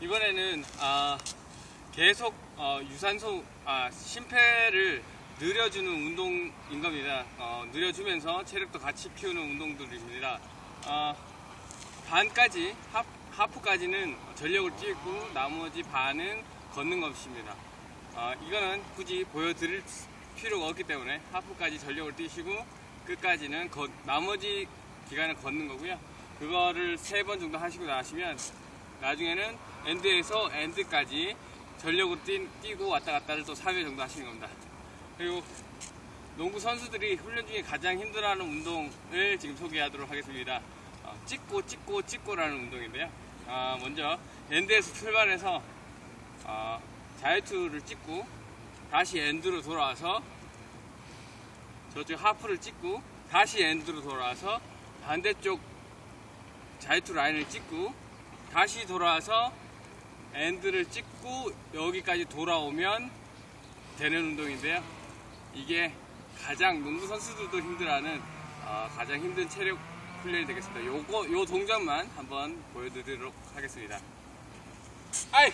이번에는 아, 계속 어, 유산소 아, 심폐를 늘려주는 운동인 겁니다. 어, 늘려주면서 체력도 같이 키우는 운동들입니다. 어, 반까지 하, 하프까지는 전력을 뛰고 나머지 반은 걷는 것입니다. 어, 이거는 굳이 보여드릴 필요가 없기 때문에 하프까지 전력을 뛰시고 끝까지는 걷- 나머지 기간은 걷는 거고요. 그거를 세 번 정도 하시고 나시면 나중에는 엔드에서 엔드까지 전력으로 뛰, 뛰고 왔다 갔다를 또 3회 정도 하시는 겁니다. 그리고 농구 선수들이 훈련 중에 가장 힘들어하는 운동을 지금 소개하도록 하겠습니다. 어, 찍고 찍고 찍고라는 운동인데요. 아, 먼저 엔드에서 출발해서 어, 자유투를 찍고 다시 엔드로 돌아와서 저쪽 하프를 찍고 다시 엔드로 돌아와서 반대쪽 자유투 라인을 찍고 다시 돌아와서 엔드를 찍고 여기까지 돌아오면 되는 운동인데요. 이게 가장 농구 선수들도 힘들어하는 어, 가장 힘든 체력 훈련이 되겠습니다. 요거 요 동작만 한번 보여드리도록 하겠습니다. 아이